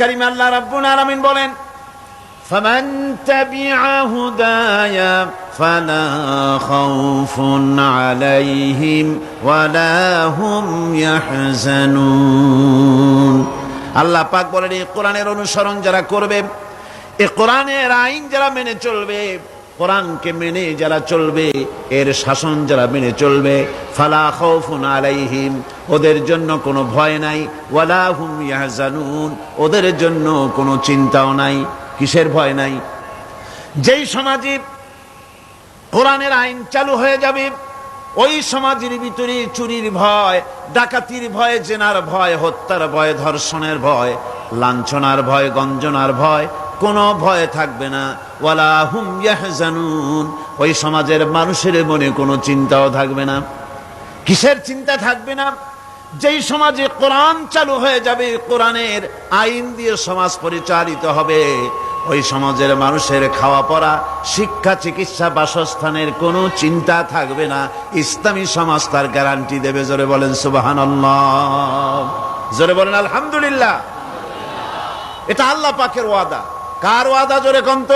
করিম আল্লাহ রাব্বুল আলামিন বলেন فمن تبع هداي فلا خوف عليهم ولا هم يحزنون আল্লাহ পাক বলেন এই কোরআনের অনুসরণ যারা করবে এই কোরআনের আইন যারা মেনে চলবে কোরআনকে মেনে যারা চলবে, এর শাসন যারা মেনে চলবে, ফালা খাউফুন আলাইহিম, ওদের জন্য কোনো ভয় নাই, ওয়ালা হুম ইয়াহজানুন, ওদের জন্য কোনো চিন্তাও নাই, কিসের ভয় নাই? যেই সমাজে কোরআনের আইন চালু হয়ে যাবে, ওই সমাজের ভিতরে চুরির ভয়, ডাকাতির ভয়, জেনার ভয়, হত্যার ভয়, ধর্ষণের ভয়, লাঞ্ছনার ভয়, গঞ্জনার ভয় কোনো ভয় থাকবে না। ওয়ালা হুম ইয়াহজানুন। ওই সমাজের মানুষের মনে কোনো চিন্তাও থাকবে না। কিসের চিন্তা থাকবে না? যেই সমাজে কোরআন চালু হয়ে যাবে, কোরআনের আইন দিয়ে সমাজ পরিচালিত হবে, ওই সমাজের মানুষের খাওয়া পড়া, শিক্ষা, চিকিৎসা, বাসস্থানের কোনো চিন্তা থাকবে না। ইসলামী সমাজ তার গ্যারান্টি দেবে, জোরে বলেন সুবাহান জোরে বলেন আলহামদুলিল্লাহ। এটা আল্লাহ পাকের ওয়াদা। কার ওয়াদা জোরে কন্ত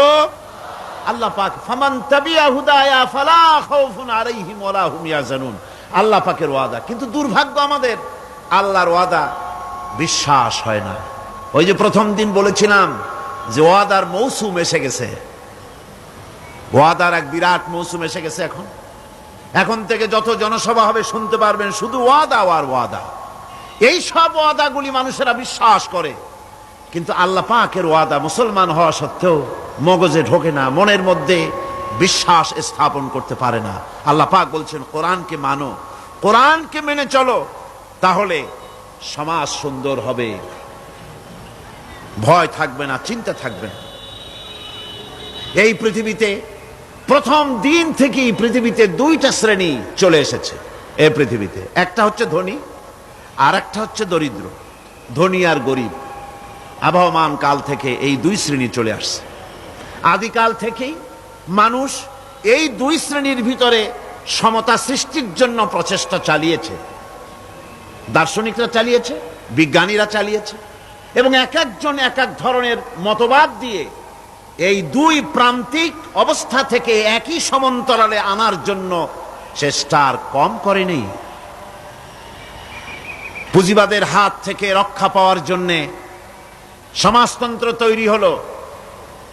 আল্লাহ পাক, ফামান তাবিয়া হুদায়া ফালা খাউফুন আলাইহিম ওয়ালা হুম ইয়াহজানুন। আল্লাহ পাকের ওয়াদা। কিন্তু দুর্ভাগ্য আমাদের, আল্লাহর ওয়াদা বিশ্বাস হয় না। ওই যে প্রথম দিন বলেছিলাম যে ওয়াদার মৌসুম এসে গেছে। ওয়াদার এক বিরাট মৌসুম এসে গেছে এখন। এখন থেকে যত জনসভা হবে শুনতে পারবেন, শুধু ওয়াদা আর ওয়াদা। এই সব ওয়াদাগুলি মানুষেরা বিশ্বাস করে। কিন্তু আল্লাহ পাকের ওয়াদা মুসলমান হওয়া সত্ত্বেও মগজে ঢোকে না, মনের মধ্যে বিশ্বাস স্থাপন করতে পারে না। আল্লাহ পাক বলছেন, কোরআনকে মানো, কোরআনকে মেনে চলো, তাহলে সমাজ সুন্দর হবে। ভয় থাকবে না, চিন্তা থাকবে না। এই পৃথিবীতে প্রথম দিন থেকেই পৃথিবীতে দুইটা শ্রেণি চলে এসেছে এই পৃথিবীতে। একটা হচ্ছে ধনী আর একটা হচ্ছে দরিদ্র, ধনী আর গরিব। আবহমান কাল থেকে এই দুই শ্রেণি চলে আসছে। আদিকাল থেকেই মানুষ এই দুই শ্রেণির ভিতরে সমতা সৃষ্টির জন্য প্রচেষ্টা চালিয়েছে। দার্শনিকরা চালিয়েছে, বিজ্ঞানীরা চালিয়েছে এবং এক একজন এক এক ধরনের মতবাদ দিয়ে এই দুই প্রান্তিক অবস্থা থেকে একই সমান্তরালে আনার জন্য চেষ্টা আর কম করেনি। পুঁজিবাদের হাত থেকে রক্ষা পাওয়ার জন্যে সমাজতন্ত্র তৈরি হলো,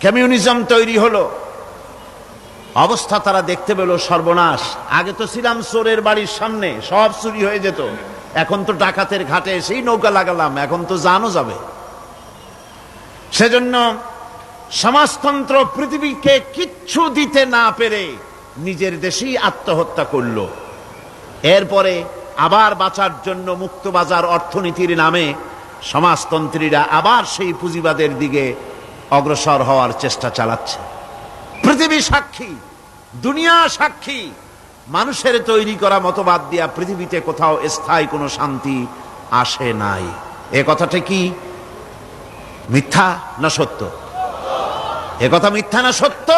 কমিউনিজম তৈরি হলো। অবস্থা তারা দেখতে পেল সর্বনাশ। আগে তো ছিলাম চোরের বাড়ির সামনে, সব চুরি হয়ে যেত। এখন তো ডাকাতের ঘাটে এসেই নৌকা লাগালাম, এখন তো জানো যাবে। সেজন্য সমাজতন্ত্র পৃথিবীকে কিচ্ছু দিতে না পেরে নিজের দেশেই আত্মহত্যা করল। এরপরে আবার বাঁচার জন্য মুক্তবাজার অর্থনীতির নামে সমাজতন্ত্রীরা আবার সেই পুঁজিবাদের দিকে অগ্রসর হওয়ার চেষ্টা চালাচ্ছে। পৃথিবী সাক্ষী, দুনিয়া সাক্ষী, মানুষের তৈরি করা মতবাদ দিয়া পৃথিবীতে কোথাও স্থায়ী কোনো শান্তি আসে নাই। এ কথাটা কি? মিথ্যা না সত্য? এ কথা মিথ্যা না সত্য?